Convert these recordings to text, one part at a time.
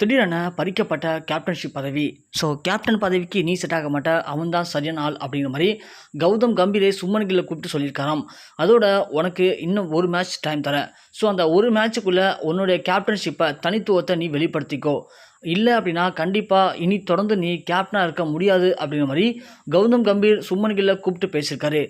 திடீரென பறிக்கப்பட்ட கேப்டன்ஷிப் பதவி. ஸோ கேப்டன் பதவிக்கு நீ செட் ஆக மாட்ட அவன் தான் சரியான ஆள் அப்படிங்கிற மாதிரி கௌதம் கம்பீரை சுமன் கில்லை கூப்பிட்டு சொல்லியிருக்காராம். அதோட உனக்கு இன்னும் ஒரு மேட்ச் டைம் தரேன். ஸோ அந்த ஒரு மேட்ச்சுக்குள்ளே உன்னுடைய கேப்டன்ஷிப்பை தனித்துவத்தை நீ வெளிப்படுத்திக்கோ. இல்லை அப்படின்னா கண்டிப்பாக இனி தொடர்ந்து நீ கேப்டனாக இருக்க முடியாது அப்படிங்கிற மாதிரி கௌதம் கம்பீர் சுமன் கில்லை கூப்பிட்டு பேசியிருக்காரு.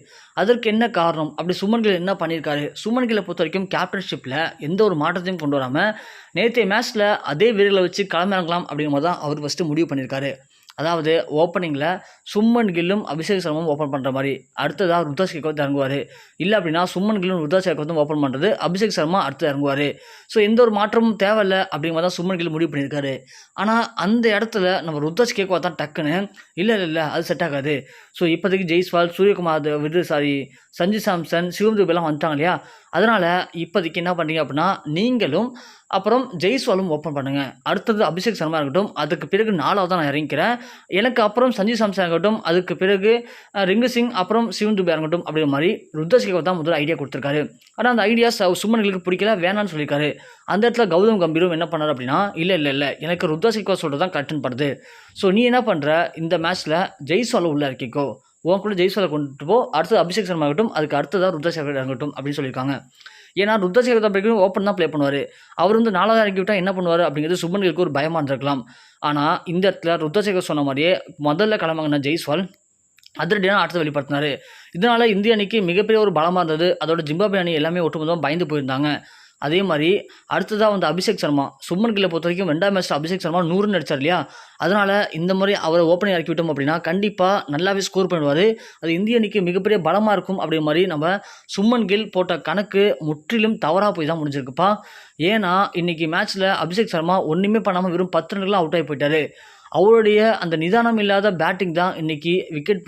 அதற்கு என்ன காரணம்? அப்படி சுமன் கில் என்ன பண்ணியிருக்காரு? சுமன் கில்லை பொறுத்த வரைக்கும் கேப்டன்ஷிப்பில் எந்த ஒரு மாற்றத்தையும் கொண்டு வராமல் நேற்றைய மேட்ச்சில் அதே வீரர்களை வச்சு களமிறங்கலாம் அப்படிங்கிற மாதிரி தான் அவர் ஃபஸ்ட்டு முடிவு பண்ணியிருக்காரு. அதாவது ஓப்பனிங்கில் சும்மன் கில்லும் அபிஷேக் சர்மாவும் ஓப்பன் பண்ணுற மாதிரி. அடுத்ததாக ருத்ராஜ் கேக்கோத் இறங்குவார். இல்லை அப்படின்னா சும்மன் கில்லும் ருத்ராஜ் கேக்கோத்தும் ஓப்பன் பண்ணுறது அபிஷேக் சர்மா அடுத்து இறங்குவார். ஸோ எந்த ஒரு மாற்றமும் தேவையில்லை அப்படிங்கிற மாதிரி தான் சும்மன் கில் முடிவு பண்ணியிருக்காரு. ஆனால் அந்த இடத்துல நம்ம ருத்ராஜ் கேக்கோவா தான் டக்குன்னு இல்லை இல்லை இல்லை அது செட் ஆகாது. ஸோ இப்போதைக்கு ஜெய்ஸ்வால் சூரியகுமார் விடு சாரி சஞ்சு சாம்சன் சிவம் துபெல்லாம் வந்துட்டாங்க இல்லையா? அதனால் இப்போதைக்கு என்ன பண்ணுறீங்க அப்படின்னா நீங்களும் அப்புறம் ஜெய்ஸ்வாலும் ஓப்பன் பண்ணுங்கள் அடுத்தது அபிஷேக் சர்மா இருக்கட்டும் அதுக்கு பிறகு நாலாவது தான் நான் இறங்கிக்கிறேன். எனக்கு அப்புறம் சஞ்சீவ் சாம்சன் இருக்கட்டும் அதுக்கு பிறகு ரிங்கு சிங் அப்புறம் சிவன் துபே இருக்கட்டும் அப்படிங்கிற மாதிரி ருத்ராஜ் தான் முதல்ல ஐடியா கொடுத்துருக்காரு. ஆனால் அந்த ஐடியா சுமன்களுக்கு பிடிக்கல வேணான்னு சொல்லியிருக்காரு. அந்த இடத்துல கௌதம் கம்பீரும் என்ன பண்ணார் அப்படின்னா இல்லை இல்லை இல்லை எனக்கு ருத்ராஜ் சொல்கிறது தான் கரெக்டுன்னு படுது. ஸோ நீ என்ன பண்ணுற இந்த மேட்ச்சில் ஜெய்ஸ்வாலும் உள்ள இறக்கிக்கோ. உன் கூட ஜெய்ஸ்வாலை கொண்டுட்டு போ. அடுத்தது அபிஷேக் சர்மா ஆகட்டும் அதுக்கு அடுத்ததாக ருத்ராஜ் சேகர் இறங்கட்டும் அப்படின்னு சொல்லியிருக்காங்க. ஏன்னா ருத்ராஜ் சேகர் ஓப்பன் தான் ப்ளே பண்ணுவார். அவர் வந்து நாலாவது இறக்கி விட்டால் என்ன பண்ணுவார் அப்படிங்கிறது சுப்மன்களுக்கு ஒரு பயமாக இருந்திருக்கலாம். ஆனால் இந்த இடத்துல ருத்ராஜ் சேகர் சொன்ன மாதிரியே முதல்ல கிளம்புன ஜெய்ஸ்வால் அதிரடியான ஆட்டத்தை வெளிப்படுத்தினார். இதனால் இந்திய அணிக்கு மிகப்பெரிய ஒரு பலமாக இருந்தது. அதோட ஜிம்பாபே அணி எல்லாமே ஒட்டுமொத்தமாக பயந்து போயிருந்தாங்க. அதே மாதிரி அடுத்ததாக வந்து அபிஷேக் சர்மா. சும்மன் கில்லை பொறுத்த வரைக்கும் ரெண்டாம் மேட்ச்சில் அபிஷேக் சர்மா நூறுன்னு அடித்தார் இல்லையா? அதனால் இந்த மாதிரி அவரை ஓப்பனிங் இறக்கி விட்டோம் அப்படின்னா கண்டிப்பாக நல்லாவே ஸ்கோர் பண்ணுவார். அது இந்திய அணிக்கு மிகப்பெரிய பலமாக இருக்கும் அப்படி மாதிரி நம்ம சும்மன் கில் போட்ட கணக்கு முற்றிலும் தவறாக போய் தான் முடிஞ்சிருக்குப்பா. ஏன்னா இன்னைக்கு மேட்ச்சில் அபிஷேக் சர்மா ஒன்றுமே பண்ணாமல் வெறும் பத்து ரன்லாம் அவுட் ஆகி போயிட்டார். அவருடைய அந்த நிதானம் இல்லாத பேட்டிங் தான் இன்னைக்கு விக்கெட்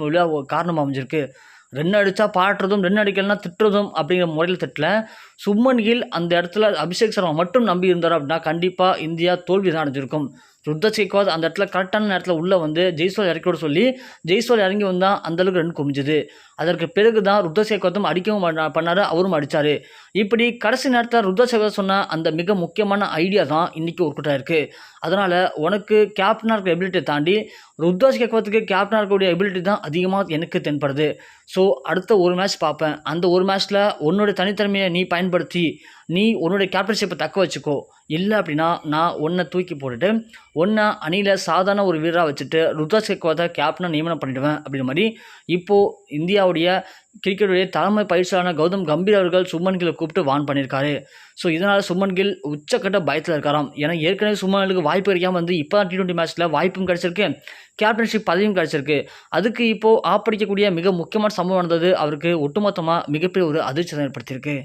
காரணமாக அமைஞ்சிருக்கு. ரென் அடித்தா பாடுறதும் ரென் அடிக்கலன்னா திட்டுறதும் அப்படிங்கிற முறையில் திட்டல. சும்மன் கில் அந்த இடத்துல அபிஷேக் சர்மா மட்டும் நம்பி இருந்தார் அப்படின்னா கண்டிப்பாக இந்தியா தோல்வி தான் அடைஞ்சிருக்கும். ருத்ராஜ் கேக்வாத் அந்த இடத்துல கரெக்டான நேரத்தில் உள்ளே வந்து ஜெய்ஸ்வால் இறக்கிவிட சொல்லி ஜெய்ஸ்வால் இறங்கி வந்தால் அந்தளவுக்கு ரன் குமிஞ்சுது. அதற்கு பிறகு தான் ருத்ராஜ் கேக்வாத்தும் அடிக்கவும் பண்ணார் அவரும் அடித்தார் இப்படி கடைசி நேரத்தில் ருத்ராஜ் கேக்வாத் சொன்ன அந்த மிக முக்கியமான ஐடியா தான் இன்றைக்கி ஒர்க் அவுட் ஆயிருக்கு அதனால் உனக்கு கேப்டனாக இருக்கிற எபிலிட்டியை தாண்டி ருத்ராஜ் கேக்வாத்துக்கு கேப்டனாக இருக்கக்கூடிய எபிலிட்டி தான் அதிகமாக எனக்கு தென்படுது. ஸோ அடுத்த ஒரு மேட்ச் பார்ப்பேன். அந்த ஒரு மேட்ச்சில் உன்னோட தனித்திறமையை நீ பயன்படுத்தி நீ உன்னுடைய கேப்டன்ஷிப்பை தக்க வச்சுக்கோ. இல்லை அப்படின்னா நான் ஒன்றை தூக்கி போட்டுட்டு ஒன்றை அணியில் சாதாரண ஒரு வீரராக வச்சுட்டு ருத்ராஜ் கேக்வாத்தை கேப்டனாக நியமனம் பண்ணிடுவேன் அப்படின்ற மாதிரி இப்போது இந்தியாவுடைய கிரிக்கெட்டுடைய தலைமை பயிற்சியான கௌதம் கம்பீர் அவர்கள் சுமன் கில்லை கூப்பிட்டு வான் பண்ணியிருக்காரு. ஸோ இதனால் சுமன் கில் உச்சக்கட்ட பயத்தில் இருக்காராம். ஏன்னா ஏற்கனவே சுமனுக்கு வாய்ப்பு கிடைக்காம வந்து இப்போ டி டுவெண்ட்டி மேட்ச்சில் வாய்ப்பும் கிடச்சிருக்கு கேப்டன்ஷிப் பதவியும் கிடச்சிருக்கு. அதுக்கு இப்போது ஆப்படிக்கக்கூடிய மிக முக்கியமான சம்பவம் நடந்தது அவருக்கு ஒட்டுமொத்தமாக மிகப்பெரிய ஒரு அதிர்ச்சி ஏற்படுத்தியிருக்கு.